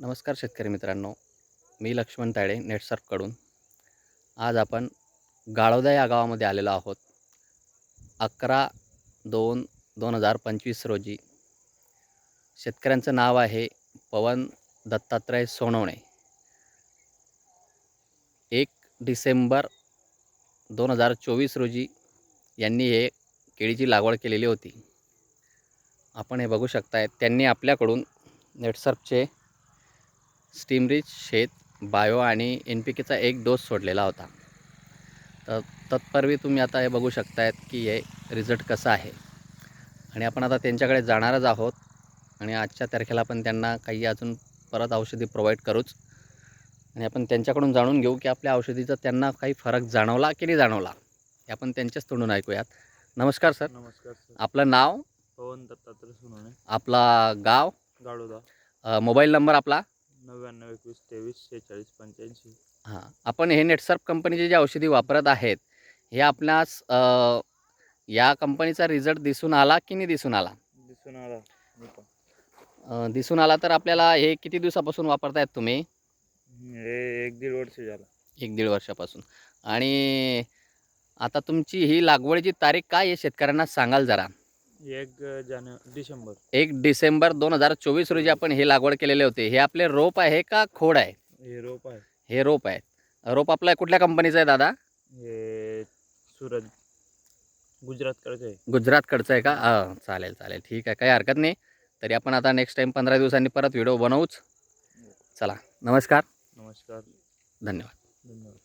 नमस्कार शेतकरी मित्रांनो मी लक्ष्मण ताळे नेटसर्फकडून. आज आपण गाळोदा या गावामध्ये आलेलो आहोत. अकरा दोन दोन हजार पंचवीस रोजी शेतकऱ्यांचं नाव आहे पवन दत्तात्रय सोनवणे. एक डिसेंबर दोन हजार चोवीस रोजी यांनी हे केळीची लागवड केलेली होती. आपण हे बघू शकताय त्यांनी आपल्याकडून नेटसर्फचे स्टीमरिच शेत बायो आणि एन पी केचा एक डोस सोडलेला होता. तर तत्पूर्वी तुम्ही आता हे बघू शकतायत की हे रिझल्ट कसा आहे. आणि आपण आता त्यांच्याकडे जाणारच आहोत आणि आजच्या तारखेला आपण त्यांना काही अजून परत औषधी प्रोव्हाइड करूच. आणि आपण त्यांच्याकडून जाणून घेऊ की आपल्या औषधीचा त्यांना काही फरक जाणवला की नाही जाणवला हे आपण त्यांच्याच तोंडून ऐकूयात. नमस्कार सर. नमस्कार सर. आपलं नाव? पवन दत्तात्रय सोनवणे. आपला गाव? गाडोदा. मोबाईल नंबर आपला? नव्याण्णव एकवीस तेवीस शेहेचाळीस पंच्याऐंशी. हां. आपण हे नेटसर्फ कंपनीचे जे औषधी वापरत आहेत हे आपणास अ, या कंपनीचा रिझल्ट दिसून आला की नाही दिसून आला? दिसून आला. मी पण. अ, दिसून आला तर आपल्याला हे किती दिवसापासून वापरतायत तुम्ही? हे एक दीड वर्ष झाला. एक दीड वर्षापासून. आणि आता तुमची ही लागवडीची तारीख काय आहे शेतकऱ्यांना सांगाल जरा? एक जाने डिसेंबर. एक डिसेंबर दोन हजार चोवीस रोजी आपण हे लागवड केलेले होते. हे आपले रोप आहे का खोड आहे? हे रोप आहे. हे रोप आहेत रोप आपलं कुठल्या कंपनीचं आहे दादा? हे सुरत गुजरातकडचे आहे. गुजरातकडचं आहे का? हां चालेल चालेल. ठीक आहे काही हरकत नाही. तरी आपण आता नेक्स्ट टाईम पंधरा दिवसांनी परत व्हिडिओ बनवूच. चला नमस्कार. नमस्कार. धन्यवाद. धन्यवाद.